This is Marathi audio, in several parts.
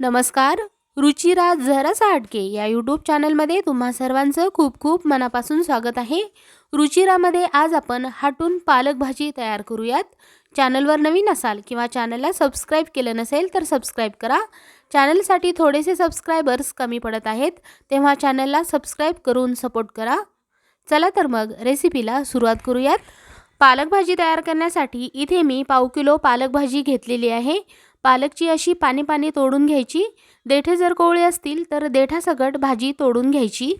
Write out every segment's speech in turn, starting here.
नमस्कार रुचिरा जरासा हटके या यूट्यूब चॅनलमध्ये तुम्हा सर्वांचं खूप खूप मनापासून स्वागत आहे. रुचिरामध्ये आज आपण हाटून पालक भाजी तयार करूयात. चॅनलवर नवीन असाल किंवा चॅनलला सबस्क्राईब केलं नसेल तर सबस्क्राईब करा. चॅनलसाठी थोडेसे सबस्क्रायबर्स कमी पडत आहेत तेव्हा चॅनलला सबस्क्राईब करून सपोर्ट करा. चला तर मग रेसिपीला सुरुवात करूयात. पालक भाजी तयार करण्यासाठी इथे मी पाव किलो पालक भाजी घेतलेली आहे. पालकची अशी पाने पाने तोडून घ्यायची. देठे जर कोवळे असतील तर देठासकट भाजी तोडून घ्यायची.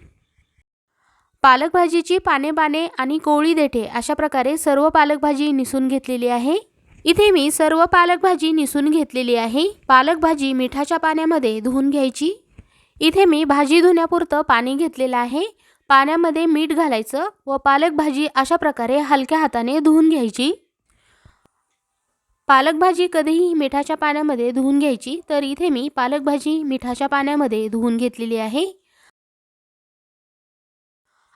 पालक भाजीची पाने पाने आणि कोवळी देठे अशा प्रकारे सर्व पालक भाजी निसून घेतलेली आहे. इथे मी सर्व पालक भाजी निसून घेतलेली आहे. पालक भाजी मिठाच्या पाण्यामध्ये धुवून घ्यायची. इथे मी भाजी धुण्यापुरतं पाणी घेतलेलं आहे. पाण्यामध्ये मीठ घालायचं व पालक भाजी अशा प्रकारे हलक्या हाताने धुवून घ्यायची. पालक भाजी कधीही मिठाच्या पाण्यामध्ये धुवून घ्यायची तर इथे मी पालक भाजी मिठाच्या पाण्यामध्ये धुवून घेतलेली आहे.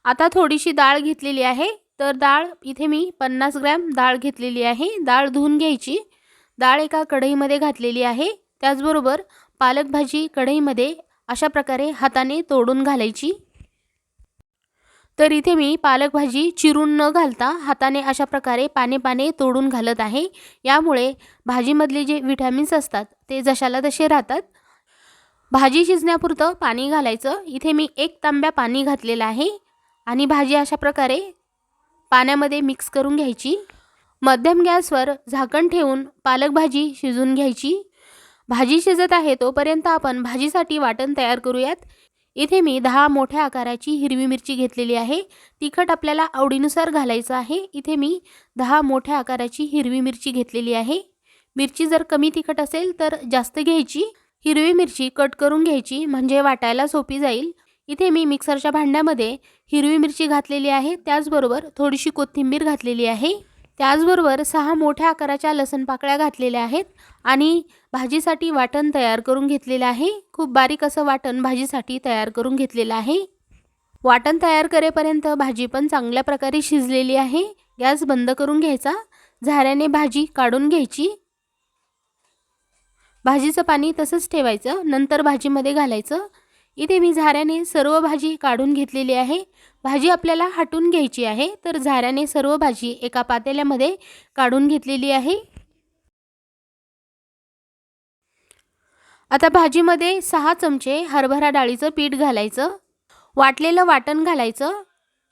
आता थोडीशी डाळ घेतलेली आहे. तर डाळ इथे मी पन्नास ग्रॅम डाळ घेतलेली आहे. डाळ धुवून घ्यायची. डाळ एका कढईमध्ये घातलेली आहे. त्याचबरोबर पालक भाजी कढईमध्ये अशा प्रकारे हाताने तोडून घालायची. तर इथे मी पालक भाजी चिरून न घालता हाताने अशा प्रकारे पाने पाने तोडून घालत आहे. यामुळे भाजीमधले जे विटॅमिन्स असतात ते जशाला तसे राहतात. भाजी शिजण्यापुरतं पाणी घालायचं. इथे मी एक तांब्या पाणी घातलेलं आहे आणि भाजी अशा प्रकारे पाण्यामध्ये मिक्स करून घ्यायची. मध्यम गॅसवर झाकण ठेवून पालक भाजी शिजून घ्यायची. भाजी शिजत आहे तोपर्यंत आपण भाजीसाठी वाटण तयार करूयात. इथे मी दहा मोठ्या आकाराची हिरवी मिरची घेतलेली आहे. तिखट आपल्याला आवडीनुसार घालायचं आहे. इथे मी दहा मोठ्या आकाराची हिरवी मिरची घेतलेली आहे. मिरची जर कमी तिखट असेल तर जास्त घ्यायची. हिरवी मिरची कट करून घ्यायची म्हणजे वाटायला सोपी जाईल. इथे मी मिक्सरच्या भांड्यामध्ये हिरवी मिरची घातलेली आहे. त्याचबरोबर थोडीशी कोथिंबीर घातलेली आहे. त्याचबरोबर सहा मोठ्या आकाराच्या लसण पाकळ्या घातलेल्या आहेत आणि भाजीसाठी वाटण तयार करून घेतलेलं आहे. खूप बारीक असं वाटण भाजीसाठी तयार करून घेतलेलं आहे. वाटण तयार करेपर्यंत भाजी पण चांगल्या प्रकारे शिजलेली आहे. गॅस बंद करून घ्यायचा. झाऱ्याने भाजी काढून घ्यायची. भाजीचं पाणी तसंच ठेवायचं. नंतर भाजीमध्ये घालायचं. इथे मी झाऱ्याने सर्व भाजी काढून घेतलेली आहे. भाजी आपल्याला हटून घ्यायची आहे. तर झाऱ्याने सर्व भाजी एका पातेल्यामध्ये काढून घेतलेली आहे. आता भाजीमध्ये सहा चमचे हरभरा डाळीचं पीठ घालायचं. वाटलेलं वाटण घालायचं.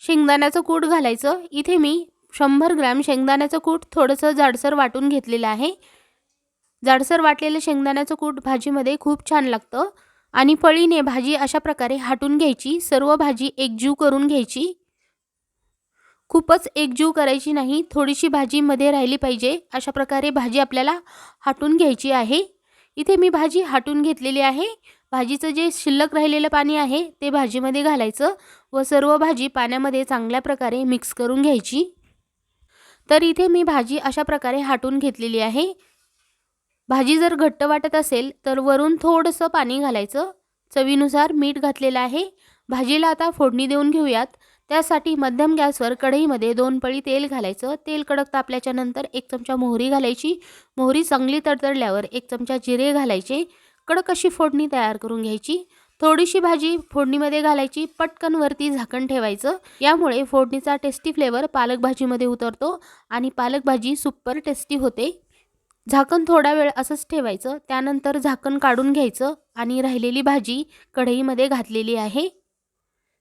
शेंगदाण्याचं कूट घालायचं. इथे मी शंभर ग्रॅम शेंगदाण्याचं कूट थोडंसं जाडसर वाटून घेतलेलं आहे. जाडसर वाटलेलं शेंगदाण्याचं कूट भाजीमध्ये खूप छान लागतं. आणि पळीने भाजी अशा प्रकारे हाटून घ्यायची. सर्व भाजी एकजीव करून घ्यायची. खूपच एकजीव करायची नाही. थोडीशी भाजी मध्ये राहिली पाहिजे. अशा प्रकारे भाजी आपल्याला हाटून घ्यायची आहे. इथे मी भाजी हाटून घेतलेली आहे. भाजीचं जे शिल्लक राहिलेलं पाणी आहे ते भाजीमध्ये घालायचं व सर्व भाजी पाण्यामध्ये चांगल्या प्रकारे मिक्स करून घ्यायची. तर इथे मी भाजी अशा प्रकारे हाटून घेतलेली आहे. भाजी जर घट्ट वाटत असेल तर वरून थोडंसं पाणी घालायचं. चवीनुसार मीठ घातलेलं आहे. भाजीला आता फोडणी देऊन घेऊयात. त्यासाठी मध्यम गॅसवर कढईमध्ये दोन पळी तेल घालायचं. तेल कडक तापल्याच्या नंतर एक चमचा मोहरी घालायची. मोहरी चांगली तडतडल्यावर एक चमचा जिरे घालायचे. कडक अशी फोडणी तयार करून घ्यायची. थोडीशी भाजी फोडणीमध्ये घालायची. पटकन वरती झाकण ठेवायचं. यामुळे फोडणीचा टेस्टी फ्लेवर पालक भाजीमध्ये उतरतो आणि पालक भाजी सुपर टेस्टी होते. झाकण थोडा वेळ असंच ठेवायचं. त्यानंतर झाकण काढून घ्यायचं आणि राहिलेली भाजी कढईमध्ये घातलेली आहे.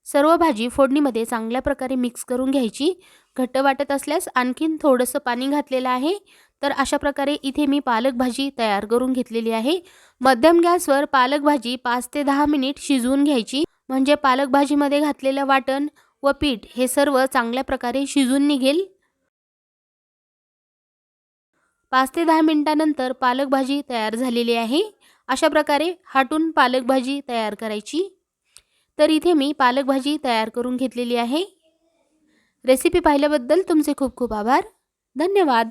सर्व भाजी फोडणीमध्ये चांगल्या प्रकारे मिक्स करून घ्यायची. घट्ट वाटत असल्यास आणखीन थोडंसं पाणी घातलेलं आहे. तर अशा प्रकारे इथे मी पालक भाजी तयार करून घेतलेली आहे. मध्यम गॅसवर पालक भाजी पाच ते दहा मिनिट शिजवून घ्यायची. म्हणजे पालक भाजीमध्ये घातलेलं वाटण व पीठ हे सर्व चांगल्या प्रकारे शिजून निघेल. पाच ते दहा मिनटानंतर पालक भाजी तयार झालेली आहे. अशा प्रकारे हाटून पालक भाजी तयार करायची. तर इथे मी पालक भाजी तयार करून घेतलेली आहे. रेसिपी पाहिल्याबद्दल तुमचे खूप खूप आभार. धन्यवाद.